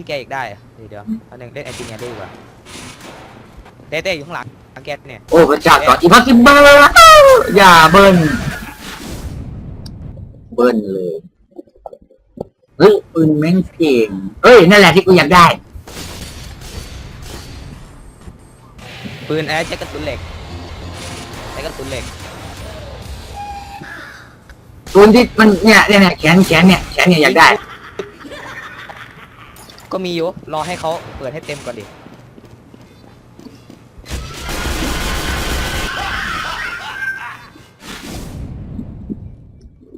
ที่แกอีกได้อะเดี๋ยวเดี๋ยวอันหนึ่งเล่นไอจีเนียได้ดีกว่าเต้เต้อยู่ข้างหลังหลังแกเนี่ยโอ้พระเจ้าก่อนอีพักกิเบอร์อย่าเบิ้ลเบิ้ลเลยเฮ้ยปืนแม่งเก่งเอ้ยนั่นแหละที่กูอยากได้ ปืนแอร์ใช้กระสุนเหล็กใช้กระสุนเหล็กปืนที่มันเนี่ยเนี่ยเนี่ยแขนแขนเนี่ยแขนเนี่ยอยากได้ ก็มีอยู่รอให้เขาเปิดให้เต็มก่อนดิ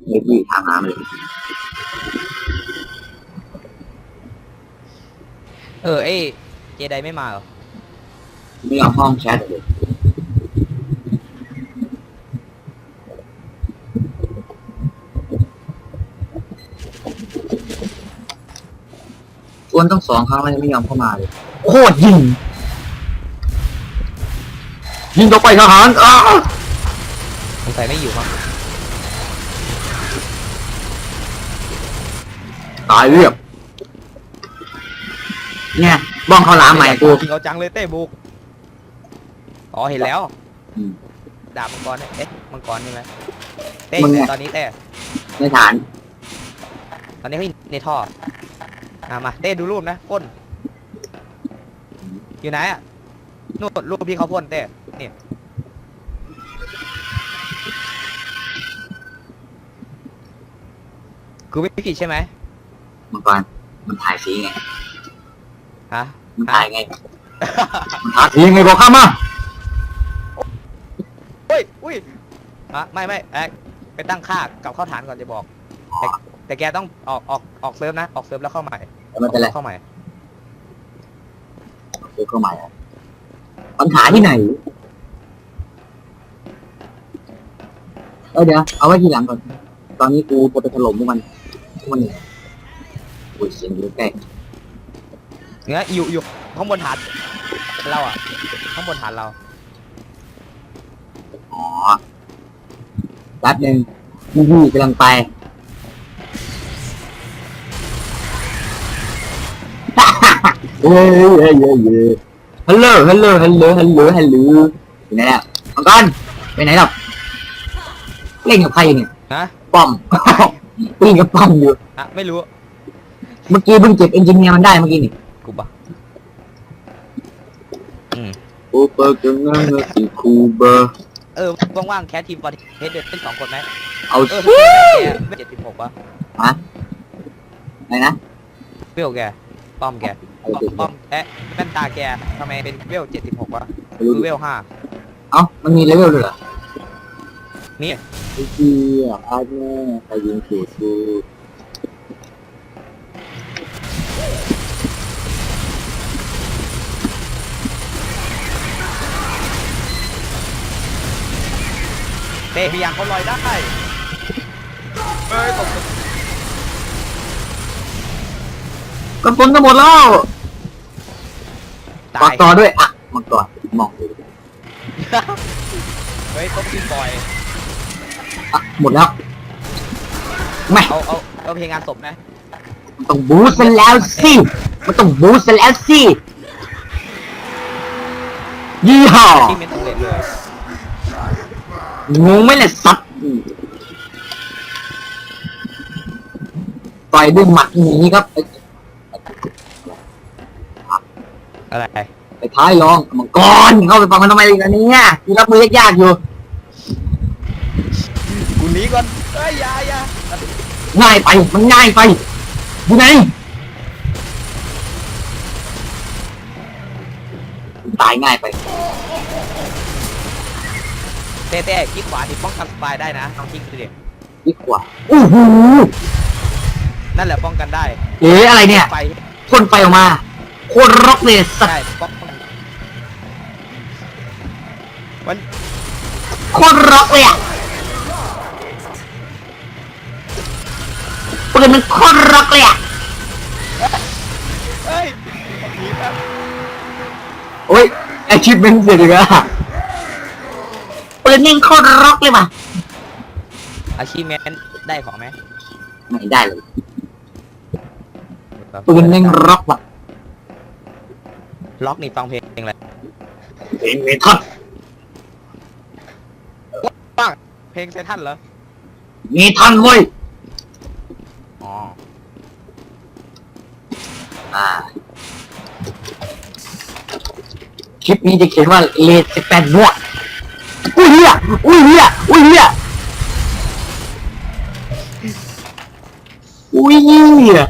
เดี๋ยวพี่ทางน้ำเลยเออเอ้ยเจไดไม่มาเหรอไม่เอาห้องแชทเลย วนต้องสองครั้งแล้วยังไม่ยอมเข้ามาเลยโคตรยิง ยิงต่อไปทหารอ้าวสงสัยไม่อยู่มั้งตายเรียบ เนี่ยบ้องข้าวหลามใหม่กู ยิงเอาจังเลยเต้บุก อ๋อเห็นแล้วอืมดาบมังกรเนี่ยเอ๊ะมังกรใช่ไหมเต้มึงเนี่ย ตอนนี้เต้ในฐาน ตอนนี้เขาอยู่ในท่อ อะมาเต้ดูรูปนะพ่นอยู่ไหนอะนู่นรูปที่เขาพ่นเต้นี่กูไม่ผิดใช่ไหมมังกรมันถ่ายสีไงฮะมันถ่ายไงมันถ่ายสีไงบอกข้ามาอุ้ยอุ้ยอะไม่ไม่แอ๊กไปตั้งค่ากลับเข้าฐานก่อนจะบอก แต่แต่แกต้องออกออกออกเซิร์ฟนะ ออกเซิร์ฟแล้วเข้าใหม่ แต่ไม่เป็นไรเข้าใหม่ซื้อเข้าใหม่อะปัญหาที่ไหนเออเดี๋ยวเอาไว้ทีหลังก่อน ตอนนี้กูจะไปถล่มพวกมันพวกมันเนี่ยโอ้ยเสียงอยู่ใกล้เนี่ยอยู่อยู่ข้างบนฐานเราอะ ข้างบนฐานเรา อ๋อแป๊บหนึ่งพี่พี่กำลังไป เฮ้ยเฮ้ยเฮ้ยเฮ้ยฮัลโหลฮัลโหลฮัลโหลฮัลโหลฮัลโหลอยู่ไหนแล้วมังกรไปไหนหรอเล่นกับใครเนี่ยฮะป้อม เล่นกับป้อมอยู่อะไม่รู้เมื่อกี้เพิ่งเก็บเอนจิเนียร์มันได้เมื่อกี้นี่กูปะอืมโอเปอร์กังงานติคูบอร์เออว่างๆแคสทีมบอลเฮดเด็ดเป็นสองคนไหมเอาเออสิแกไม่เจ็ดสิบหกวะอะไรนะเปียวแก ป้อมแกเอาป้อมสิป้อมเอ๊ะแว่นตาแกทำไมเป็นเวลเจ็ดสิบหกวะไม่รู้คือเวลห้าเอ้ามันมีเลเวลด้วยเหรอนี่ไอ้เหี้ยอาแม่ใครยิงถูกกูเตะพยายามเขาลอยได้เอ้ยตก กระสุนจะหมดแล้วตาฝากย ต่อด้วยอะมังกรมองดูเฮ้ยต้องกินบอย อะหมดแล้วไม่เอาเอาเอาเพลงงานศพไหมมันต้องบูสต์ซะแล้วสิมันต้องบูสต์ซะแล้วสิยี่ห้อที่ไม่ต้องเล่นเลยงงไหมล่ะสัตว์ต่อยด้วยหมัดหนีครับไอ้ อะไร ไปท้ายรองมังกรเข้าไปฟังมันทำไมอีกอันนี้เนี่ยที่รับมือยากๆอยู่กูหนีก่อนเอ้ยอยาอยาง่ายไปมันง่ายไปอยู่ไหนตายง่ายไปเต้เต้คลิกขวาที่ป้องกันสปายได้นะลองคลิกดูดิดีกว่าโอ้โหนั่นแหละป้องกันได้เอ๋อะไรเนี่ย ไฟพ่นไฟออกมา โคตรร็อกเลยสัตว์ได้ป้องกันมันโคตรร็อกเลยอะปืนมันโคตรร็อกเลยอะเฮ้ยหนีแป๊บโอ้ยไอชิปเป็นเสร็จอีกแล้วอะปืนนี่โคตรร็อกเลยว่ะอาชีพแมนได้ของไหมไม่ได้เลยปืนนี่ร็อกว่ะ ล็อกนี่ฟังเพลงอะไรเพลงเมทัลเพลงเซทันเหรอเมทัลเว้ยอ๋ออ่าคลิปนี้จะเขียนว่าเลดสิบแปดบวกอุ้ยเหี้ยอุ้ยเหี้ยอุ้ยเหี้ยอุ้ยเหี้ย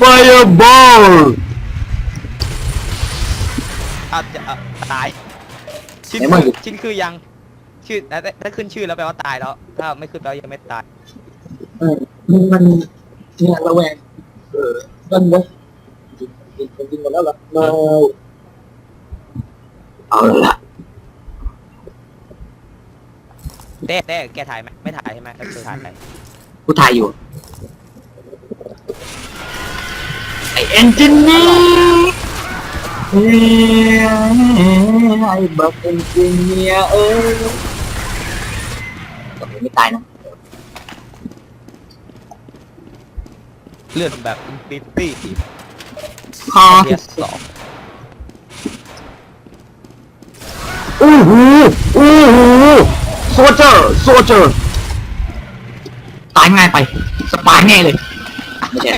Fireball อาจจะอะตายชินไหนมึงคือชินคือยัง ชื่อแต่แต่ถ้าขึ้นชื่อแล้วแปลว่าตายแล้ว ถ้าไม่ขึ้นแปลว่ายังไม่ตาย เออมันมันเนี่ยระแวงเออมันเนอะจริงจริงจริงหมดแล้วเหรอมาเอาละเต้เต้แกถ่ายไหมไม่ถ่ายใช่ไหมเออถ่ายไหมกูถ่ายอยู่ ไอ เอนจิเนียร์ไอ้บักเอนจิเนียร์เออตอนนี้ไม่ตายนะเลื่อนแบบอินฟินิตี้คอเทียสองอู้หูอู้หูโซเจอร์โซเจอร์ตายง่ายไป สปายแน่เลย ไม่ใช่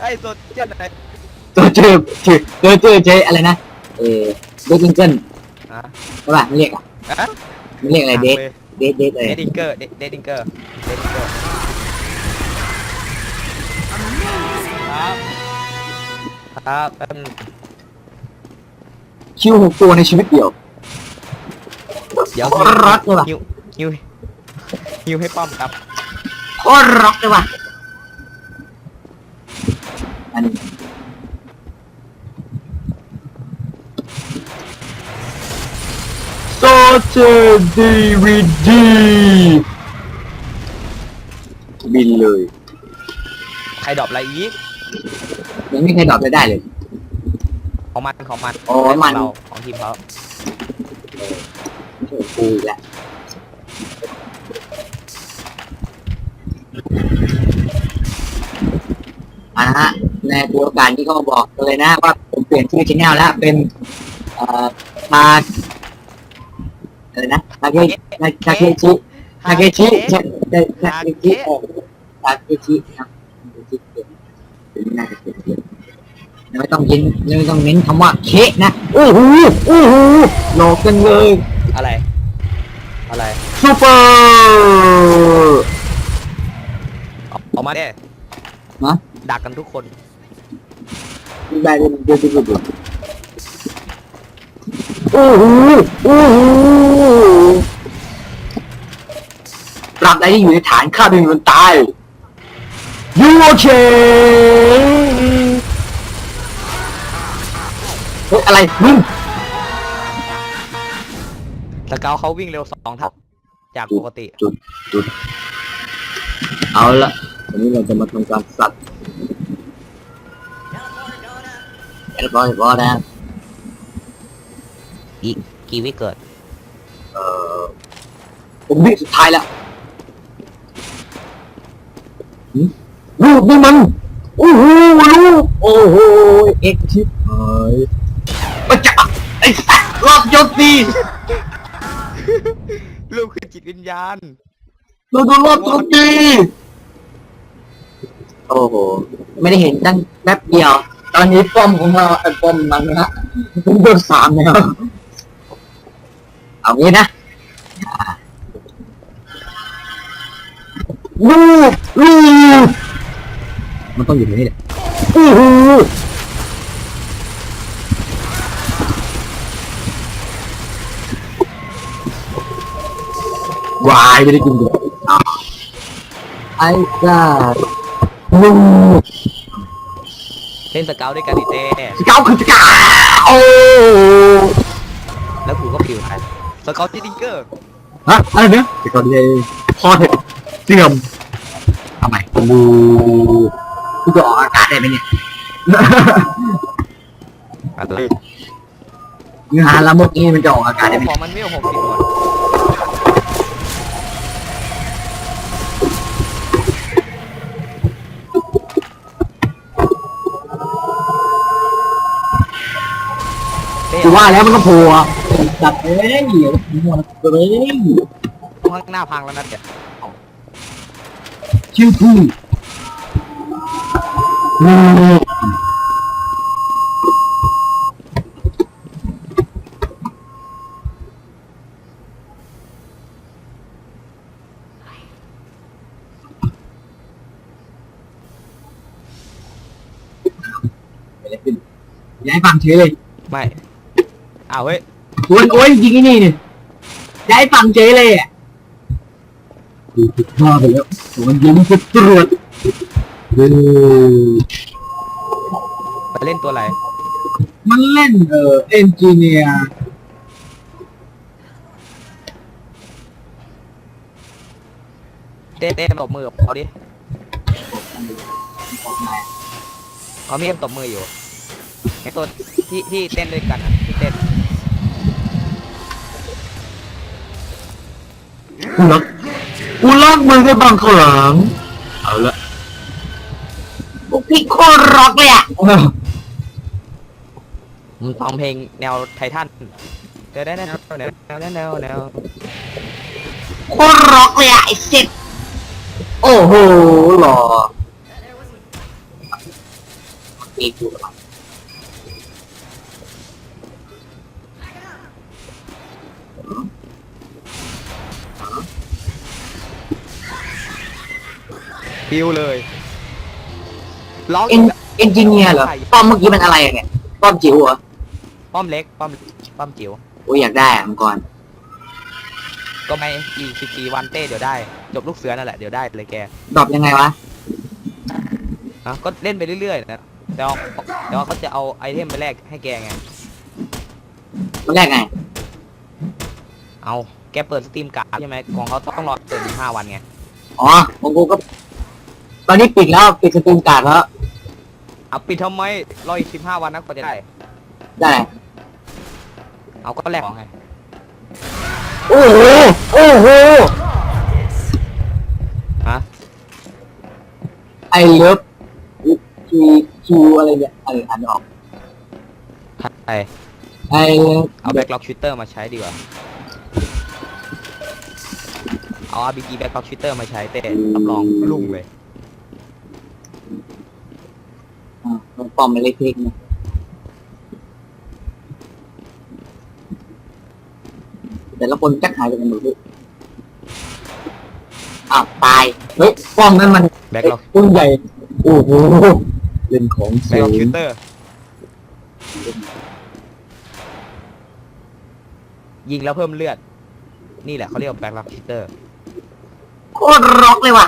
ไอ้โซเชียลอะไรโซเจอร์เจอโซเจอร์เจอะไรนะ เออเดทจิงเกิลอะใช่ป่ะไม่เรียกอะอะไม่เรียกอะไรเดทเดทเดทเลเดยดดิงเกอร์ เดดดิงเกอร์เดดดิงเกอร์ครับครับแป๊บนึงคิวหกตัวในชีวิตเดียว เดี๋ยวโคตรรักเลยว่ะ ฮิวฮิวฮิวให้ป้อมครับโคตรร็อกเลยว่ะอันนี้ โซเจอร์ดีวีดีบินเลยใครดรอปอะไรอีกยังไม่เคยดรอปเลยได้เลย ของมันของมันอ๋อมันเราของทีมเขาโอ้โหกูอีกแล้วอ่าฮะในตัวการที่เขาบอกเลยนะว่าผมเปลี่ยนชื่อชแนลแล้วเป็นเอ่อทา อะไรนะทาเกทาเกชิทาเกชิใช่ใช่ทาเกชิเออทาเกชิครับทาเกชิเปลี่ยนเป็นไม่น่าจะเปลี่ยนเปลี่ยนไม่ต้องยินไม่ต้องเน้นคำว่าเคนะโอ้โหโอ้โหหลอกกันเลย อะไร อะไรซูเปอร์ออกออกมาเนี่ยนะดักกันทุกคนได้เดี๋ยวเดี๋ยวเดี๋ยวเดี๋ยวโอ้โหโอ้โหตราบใดที่อยู่ในฐานข้าไม่มีวันตายยูโอเคเฮ้ยอะไรมึง สเกลเขาวิ่งเร็วสองเท่าจากปกติ จุดจุดเอาละวันนี้เราจะมาทำการสัตว์เรียบร้อยเรียบร้อยนะ อีกกี่วิเกิด เอ่อผมวิสุดท้ายแล้วหึลูกนี่มัน โอ้โหลูกโอ้โห เอ็กชิบหายมาจับไอ้สัตว์รอบยศดีลูกคือจิตวิญญาณ เราโดนรอบยศดีโอ้โห ไม่ได้เห็นตั้งแป๊บเดียว ตอนนี้ป้อมของเราไอ้ป้อมมันนะผมโดนสามแล้ว เอางี้นะลูกลูกมันต้องอยู่ในนี้แหละโอ้โหวายไม่ได้กินกูอ้าวไอ้ก้าลูกเล่นสเกลด้วยกันดิเต้สเกาคือสเกาโอ้แล้วกูก็ผิวไป สเกลจิติงเกอร์ฮะอะไรเนี่ยสเกาดีพอเถอะเสื่อมทำไมลูกกูจะออกอากาศได้ไหมเนี่ย อะไรเนื้อหาละมกนี้มันจะออกอากาศได้ไหมของมันไม่หกสิบหมดว่าแล้วมันก็โผล่อะ จัดเอ้ยเดี๋ยวหัวเลยข้างหน้าพังแล้วนะเดี๋ยวคิวทูโอ้ย้ายฝั่งเฉยเลย ไม่อ้าวเฮ้ย โอ้ยโอ้ยยิงไอ้นี่นี่ย้ายฝั่งเฉยเลยอะดูผิดพลาดไปแล้วมันยิงจะตรวจเออไปเล่นตัวอะไร มันเล่นเอ่อเอนจิเนียร์เต้เต้ตบมือกับเขาดิเขามีเอ็มตบมืออยู่ไอตัวที่ที่เต้นด้วยกันอะที่เต้น กูรักกูรักมึงได้บางครั้งเอาละบุกพี่โคตรร็อกเลยอะมันฟังเพลงแนวไททันเดี๋ยวได้แนวแนวแนวแนวแนวโคตรร็อกเลยอะไอ้เซ็ตโอ้โหหล่อปีกู ฟิวเลยร้องเอ็นเอนจิเนียร์เหรอ ป้อมเมื่อกี้มันอะไรอะเนี่ย ป้อมจิ๋วเหรอป้อมเล็กป้อมป้อมจิ๋วโอ้ยอยากได้อะมังกรก็ไม่อีกสิบสี่วันเต้เดี๋ยวได้ จบลูกเสือนั่นแหละเดี๋ยวได้เลยแกดรอปยังไงวะ อะก็เล่นไปเรื่อยๆนะเดี๋ยวเดี๋ยวเขาจะเอาไอเทมไปแลกให้แกไง มันแรกไง เอาแกเปิดสตรีมการ์ดใช่ไหมของเขาต้องรอเปิดถึงห้าวันไง อ๋อของกูก็ ตอนนี้ปิดแล้วปิดสตรีมการ์ดแล้วเอาปิดทำไมรออีกสิบห้าวันนะกว่าจะได้ ได้เอาก็แลกของไงโอ้โหโอ้โหฮะไอเลิฟคิวคิวอะไรเนี่ยอะไรอ่านไม่ออกไอไอเลิฟเอาแบ็กล็อกชูเตอร์มาใช้ดีกว่าเอา RBG แบ็กล็อกชูเตอร์มาใช้เต้รับรองลุ่งเลย ปลอมไม่เล็กเทกนะแต่ละคนจักหายไปกันหมดเลยอ้าวตาย เฮ้ยป้อมนั้นมันแบ็กล็อกต้นใหญ่ โอ้โห เล่นของแบ็สูกล็อกงชูเตอร์ ยิงแล้วเพิ่มเลือด นี่แหละเขาเรียกว่าแบ็กล็อกชูเตอร์ โคตรร็อกเลยว่ะ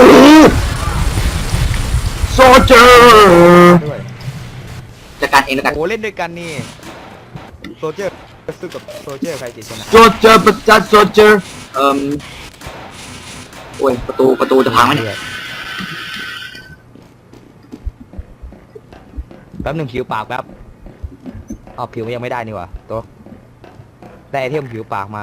โอ้โหโซเจอร์ด้วยจัดการเองแล้วกันโอ้เล่นด้วยกันนี่โซเจอร์สู้กับโซเจอร์ใครจะชนะโซเจอร์ประจัดโซเจอร์เอ่มโอ้ยประตูประตูจะพังไหมเนี่ยแป๊บหนึ่งผิวปากแป๊บอ๋อผิวมันยังไม่ได้นี่หว่าตัวได้ไอเทมผิวปากมา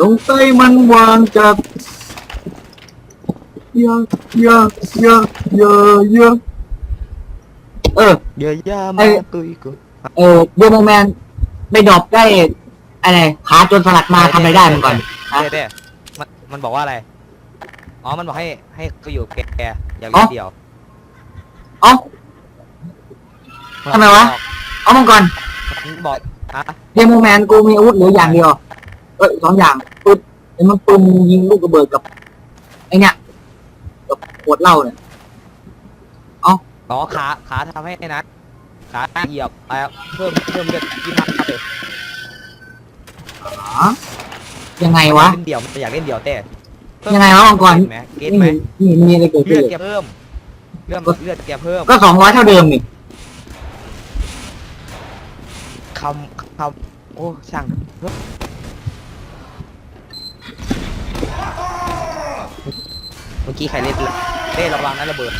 สงสัยมันวางจากเยอะเยอะเยอะเยอะเยอะเออ เยอะแยะไอ้มากตุยกูเออโยโมแมนไปดรอปได้อะไรขาจนสลัดมาทำอะไรได้มันก่อนฮะเต้เต้มันมันบอกว่าอะไร อ๋อ มันบอกให้ให้เขาอยู่แกแกอย่าเล่นเดียวเอ้าทำไมวะ เอามันก่อนมันบอกฮะ โยโมแมนกูมีอาวุธเหลืออย่างเดียว เอ้ยสองอย่างปืนไอ้มันปืนยิงลูกระเบิดกับไอ้เนี่ยกับขวดเหล้าเนี่ยอ๋อขาขาทำให้นะขาเหยียบไปเพิ่มเพิ่มเลือดยี่ห้าเลยอ๋อยังไงวะ เล่นเดี่ยวมันอยากเล่นเดี่ยวเต้พิ่มยังไงวะมังกร เห็นไหมเก็ตไหมนี่มีอะไรเกิดเลืขึ้อนดแกเพิ่มเลือดเลือดแกเพิ่มก็สองร้อยเท่าเดิมนี่คำคำโอ้ช่างเถอ เมื่อกี้ใครเล่นละเต้ระวังนะระเบิด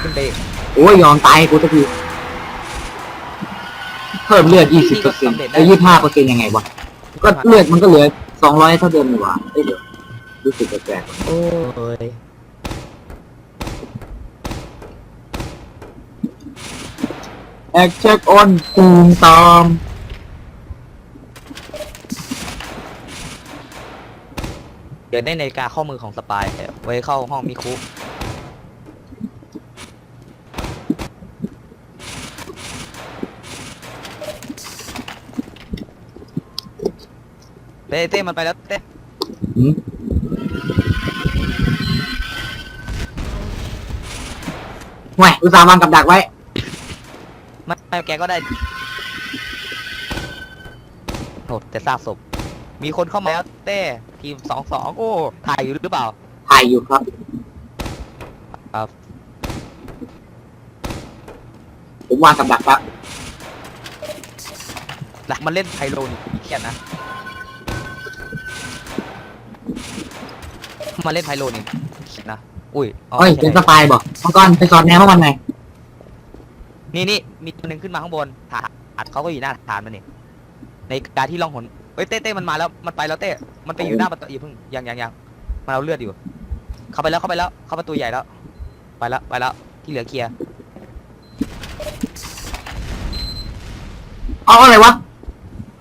ขึ้นไปอีกโอ้ยยอมตายกูสักทีเพิ่มเลือดยี่สิบเปอร์เซ็นต์ไอ้ยี่ห้าเปอร์เซ็นต์ยังไงวะ ก็เลือดมันก็เหลือสองร้อยเท่าเดิมนี่หว่าเอ้ยเดี๋ยวรู้สึกแปลกๆโอ้ยแอคเช็คออนตูมตาม เดี๋ยวได้นาฬิกาข้อมือของสปายไว้เข้าห้องมิคุเต้เต้มันไปแล้วเต้หืมแหวอุตส่าห์วางกับดักไว้ ไม่ไม่แกก็ได้โหดแต่ซากศพมีคนเข้ามาแล้วเต้ ทีมสองสองโอ้ถ่ายอยู่หรือเปล่า ถ่ายอยู่ครับครับ ผมวางกับดักครับหลักมันเล่นไพโลนอีกแค่นะมาเล่นไพโลนี่นะอุ้ยอ๋อเฮ้ยไม่เป็นใช่สปายบอกมังกรไปสอดแนวเมื่อวันไงนี่นี่มีตัวหนึ่งขึ้นมาข้างบนฐานอัดเขาก็อยู่หน้าฐานมันนี่ในการที่ล่องหนเฮ้ยเต้เต้มันมาแล้วมันไปแล้วเต้มันไปอยู่หน้าประตูอย่าเพิ่งยังยังยังมันเอาเลือดอยู่ เข้าไปแล้วเข้าไปแล้วเข้าประตูใหญ่แล้ว ไปแล้วไปแล้วที่เหลือเคลียร์เอาอะไรวะ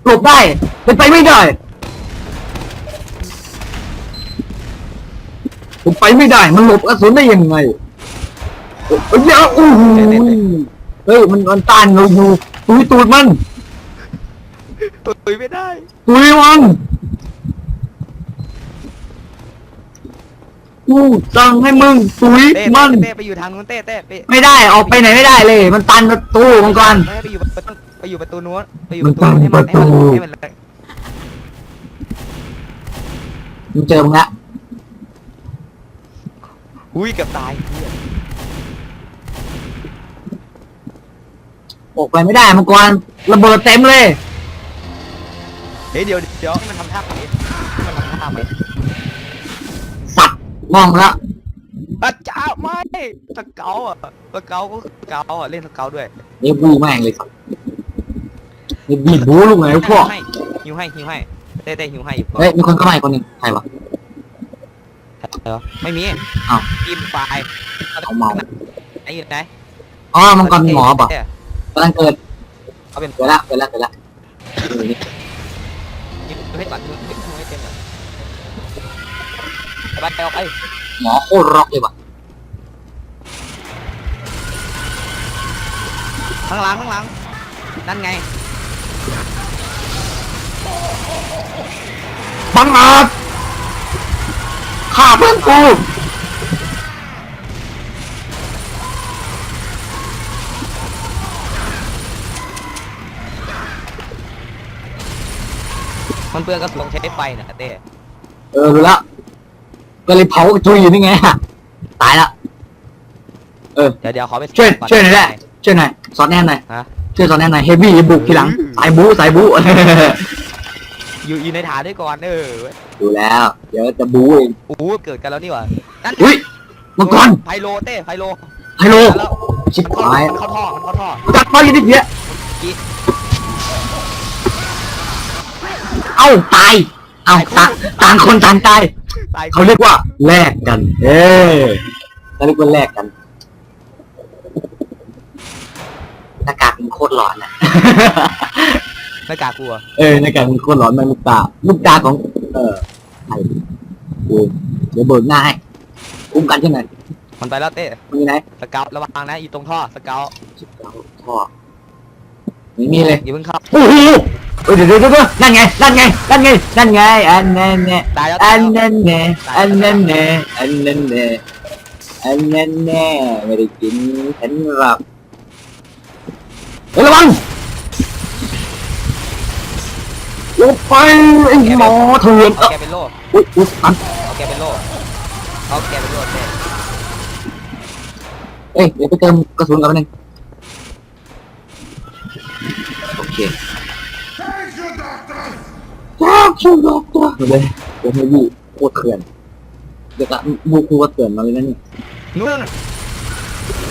หลบได้เป็นไปไม่ได้ผมไปไม่ได้ มันหลบกระสุนได้ยังไงเอ้ยโอ้โหเฮ้ยมันมันต้านเราอยู่ตุยตูดมัน ตุยไม่ได้ตุยมันกูสั่งให้มึงตุยเต้มัน เต้ไปอยู่ทางนู้นเต้เต้ไปไม่ได้ออกไปไหนไม่ได้เลย มันตันประตูมังกร ไม่ให้ไปอยู่ประตูไปอยู่ประตูนู้นไปอยู่ประตูมันให้มันประตู ให้มันให้มันเลยมึงเจอมึงละอุ้ยเกือบตายออกไปไม่ได้มังกรระเบิดเต็มเลย เฮ้ยเดี๋ยวเดี๋ยวให้มันทำท่าไหมให้มันทำท่าไหมสัตว์มองแล้วอาจ้าไม่สเกลอะสเกลก็สเกลอะเล่นสเกลด้วยเนบูแม่งเลยสัตว์เนบีบูลูกไหนวะพวกให้หิวให้หิวให้เต้เต้หิวให้อยู่เฮ้ยมีคนเข้ามาอีกคนหนึ่งใครวะเหรอไม่มีอ้าวกิมไฟล์เอาเมา ไอ้อยู่ไหนอ๋อมังกรเป็นหมอป่ะเต้กำลังเกิดเขาเป็น เกิดละเกิดละเกิดละเออนี่ ยิงให้ก่อนยิงให้เต็มก่อนไปไปออกไปหมอโคตรร็อกเลยว่ะข้างหลังข้างหลังนั่นไงบังอาจฆ่าเพื่อนกู มันเปลืองกระสุนใช้ไฟนะเต้เออรู้ละก็เลยเผากระจุยอยู่นี่ไงตายละเดี๋ยวเดี๋ยวขอไปช่วยก่อนช่วยหน่อยได้ช่วยหน่อยสอนแน่หน่อยฮะช่วยสอนแน่หน่อยเฮฟวี่บุกทีหลังสายบูสายบูอยู่อยู่ในฐานด้วยก่อนเออดูแล้วเดี๋ยวจะบูเองโอ้โหเกิดกันแล้วนี่หว่านั่นอุ้ยมังกรไพโลเต้ไพโลไฮโลแล้วชิบมันเข้าหายมันเข้าท่อมันเข้าท่อจัดไปยินดีเพี้ย เอ้าตายเอ้าต่างต่างคนต่างตายตายเขาเรียกว่าแลกกัน เออเขาเรียกว่าแลกกันหน้ากากมันโคตรหลอนนะไม่กล้ากลัวเออหน้ากากมันโคตรหลอนมันลูกตาลูกตาของ เออไอ้โอ้ยเดี๋ยวเบิกหน้าให้คุ้มกันใช่ไหมมันไปแล้วเต้มันอยู่ไหน สเกลระวังนะอยู่ตรงท่อสเกล ชิบเราท่อไม่มีเลยอย่าเพิ่งเข้า โอ้โหเฮ้ยเดี๋ยวเดี๋ยวเดี๋ยวนั่นไงนั่นไงนั่นไงนั่นไงอันนั้นไงตายแล้ว อัตายนแล้วนั้นแน่อันนั้นแน่อันนั้นแน่อันนั้นแน่ไม่ได้กินฉันหรอกเฮ้ยระวังลงไปไอ้หมอเถื่อนเอาแกเป็นโล่อุ้ยอุ้ยตันเอาแกเป็นโล่เอาแกเป็นโล่เต้เอ้ยเดี๋ยวไปเติมกระสุนกันหนึ่ง เคจ้าชูดอกตัวเลยเดี๋ยวให้บูโคตรเถื่อนเดี๋ยวละบูคูว่าเถื่อนมาเลยนะเนี่ยนู่น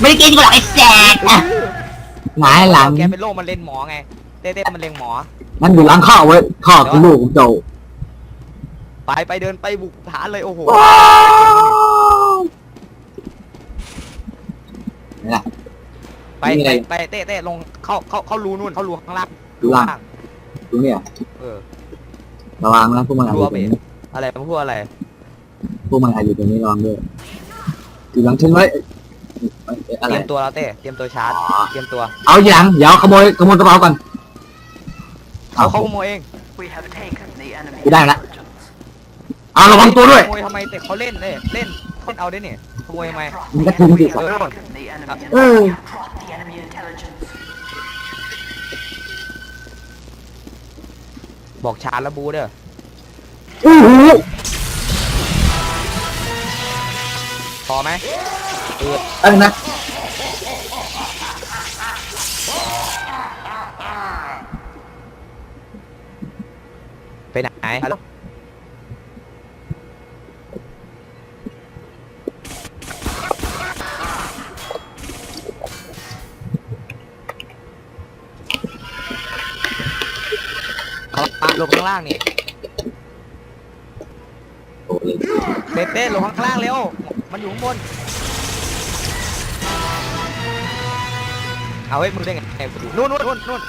ไม่ได้กินกูหรอกไอ้แสกอะหงายหลังเอาแกเป็นโล่มันเล่นหมอไงเต้เต้มันเล็งหมอนั่นอยู่หลังข้าวไว้ข้าวคือลูกผมเจ้าไปไปเดินไปบุกฐานเลยโอ้โหนี่แหละ ไปนี่ไปไง ไปเต้เต้ลงเข้าเข้าเข้ารูนู่นเข้ารูข้างล่างดูล่างดูเนี่ยเออ ระวังนะพวกมันอาจอยู่ตรงนี้อะไรมันพูดอะไร พวกมันอาจอยู่ตรงนี้ระวังด้วยอยู่หลังฉันไว้เอ้ยเอ้ยอะเตไรรียมตัวแล้วเต้เตรียมตัวชาร์จเตรียมตัวเอาอย่างเดี๋ยวขโมยขโมยกระเป๋าก่อนเอาเขาขโมยเอง We have taken the enemy. ไม่ได้ละเอาระวังตัวด้วย ขโมยทำไมเต้เขาเล่นเล่นเล่นเล่นเอาได้เนี่ยขโมยทำไมมันก็ทิ้งดิ We have taken the enemy. เออ Drop the enemy intelligence. บอกชาร์จแล้วบูเด้อโอ้โหพอไหมเออเอะไรนะไปไหนฮัลโหล ข้างล่างนี่โอ้ยเต้เต้ลงข้างล่างเร็ว มันอยู่ข้างบน เอาเฮ้ยมึงได้ไงนู่นนู่นนู่นนู่น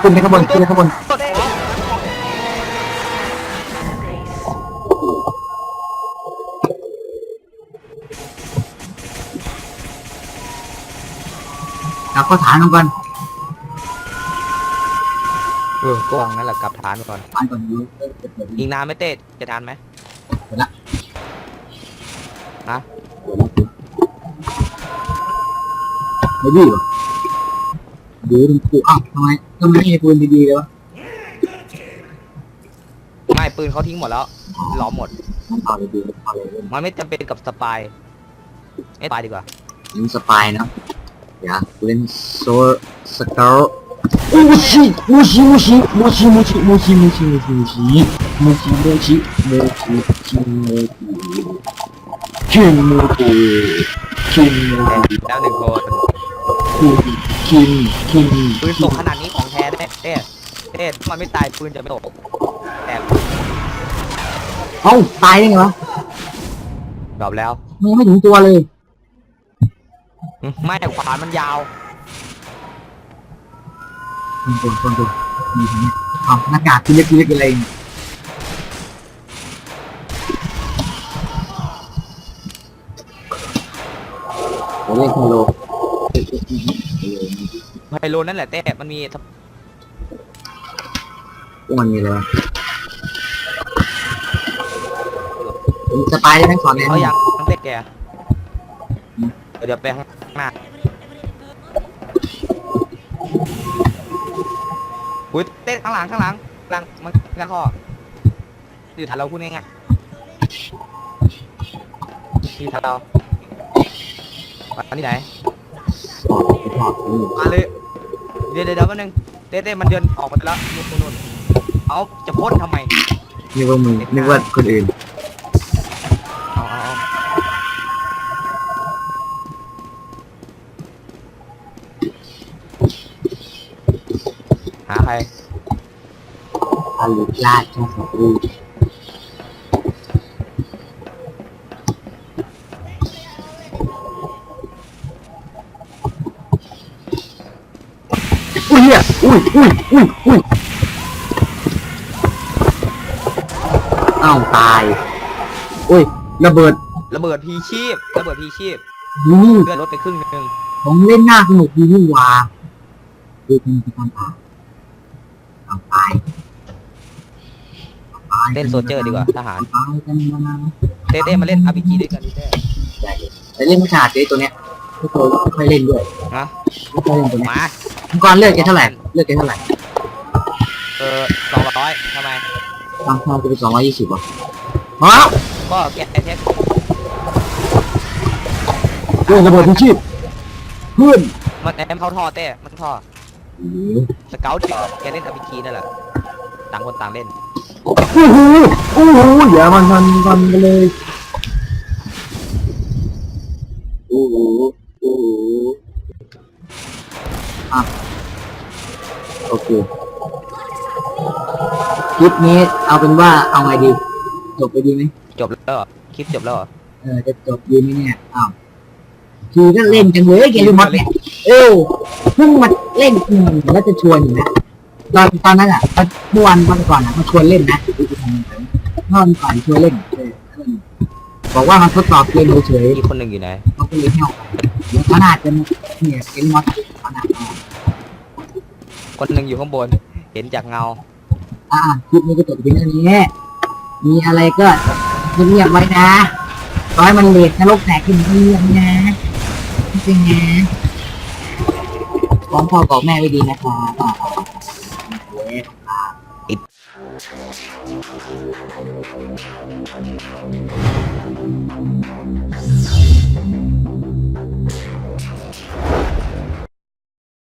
ขึ้นไปข้างบนขึ้นไปข้างบน เต้เอาข้อฐานลงก่อนเออก็วางนั่นแหละกลับฐานก่อนฐานก่อนดูเอ้ยเดี๋ยวอีกนานไหมเต้จะทานไหมเดี๋ยวละฮะไม่ดีวะดูถึงกูอ้าวทำไมทำไมไม่มีปืนดีๆเลยวะไม่ปืนเขาทิ้งหมดแล้วหลอมหมด มันเอาเลยดีเอาเลยเล่นมันไม่จำเป็นกับสปายไม่ตายดีกว่าเล่นสปายนะ อย่าเล่นโซสเกลมูชิมูชิมูชิมูชิมูชิมูชิมูชิมูชิมูชิมูชิมูชิมูชิชิมูชิคิมมูชิคิมมูแต่แล้วหนึ่งคนชิคิมคิมปืนตกขนาดนี้ของแท้เต้เต้เต้ถ้ามันไม่ตายปืนจะไม่ตกแต่เอ้าตายได้ไงวะดรอปแล้วมันยังไม่ถึงตัวเลย ไม่แต่ขวานมันยาวคนตัวคนตัวมีทั้งนี้อ้าวหน้ากากที่เล็กที่เล็กอะไรเนี่ยโอ้ยฮัลโหลไฮโลนั่นแหละเต้มันมีพวกมันมีอะไรวะผมสปายได้ทั้งสอนเลยเขาอยากทั้งเต้แกเดี๋ยวไป ข้างหน้าอุ้ยเต้นข้างหลังข้างหลังข้างหลังมันกันข้ออยู่ฐานเราพูดง่ายๆที่ฐานเราอันนี้ไหนชอบชออืมาเลยเดี๋ยวเดี๋ยวเดี๋ยวแป๊บนึงเต้เต้มันเดินออกมาแล้วนู่นนู่นนู่นเอาจะพ่นทำไม นึกว่ามึงนึกว่าคนอื่น เอาเอาเอาหาใคร อาลุลาดช่องสตูอุ้ยเนี่ยอุ้ยอุ้ยอุ้ยอุ้ยอ้าวตาย อุ้ยระเบิดระเบิดพีชีพระเบิดพีชีพนี่เลือดลดไปครึ่งหนึ่งผมเล่นหน้าสนุกดีนี่หว่าดูทีที่การผ่านเอาตาย เล่นโซเจอร์ดีกว่าทหารตายกันมาต้เต้มาเล่น RPG ด้วยกันดิเต้ได้เลยแต่เล่นไม่ขาดเลยตัวเนี้ยไม่เคยไม่ค่อยเล่นด้วยฮะไม่เคยเล่นตัวเนี้ยมามังกรเลือกแกเท่าไหร่เลือกแกเท่าไหร่เออสองร้อยทำไมบางพอจะเป็นสองร้อยยี่สิบอะฮะก็แกะแท็กเรื่องระเบิดทุกชีพเพื่อนมันแอมเข้าท่อเต้มันท่อสเกลดิแกเล่น RPG นั่นแหละต่างคนต่างเล่นโอ้ โหโอ้โหอย่ามันมันมันไปเลยโอ้โหโอ้โหอะโอเคคลิปนี้เอาเป็นว่าเอาไงดี จบไปดีไหมจบแล้วเหรอคลิปจบแล้วเหรอเออจะจบดีไหมเนี่ยอ้าวคือก็เล่นจังเลยเกมมอดเนี่ยเออเพิ่งมาเล่นอืมแล้วจะชวนอยู่นะ ตอนตอนนั้นอะเมื่อวันวันก่อนอะมาชวนเล่นนะเมื่อวันก่อนชวนเล่นเออบอกว่ามันทดสอบเกมเฉยอีกคนหนึ่งอยู่ไหนๆเขาก็เลยไม่เอาไปเดี๋ยวเขาน่าจะเนี่ยเกมมอดเขาน่าจะเอาคนหนึ่งอยู่ข้างบน เห็นจากเงา อ่าคลิปนี้ก็จบเพียงเท่านี้ มีอะไรก็เงียบๆไว้นะร้อยมันเลดนรกแตกขึ้นเงียบๆนะจริงๆนะฟ้องพ่อบอกแม่ไว้ดีนะครับ อ่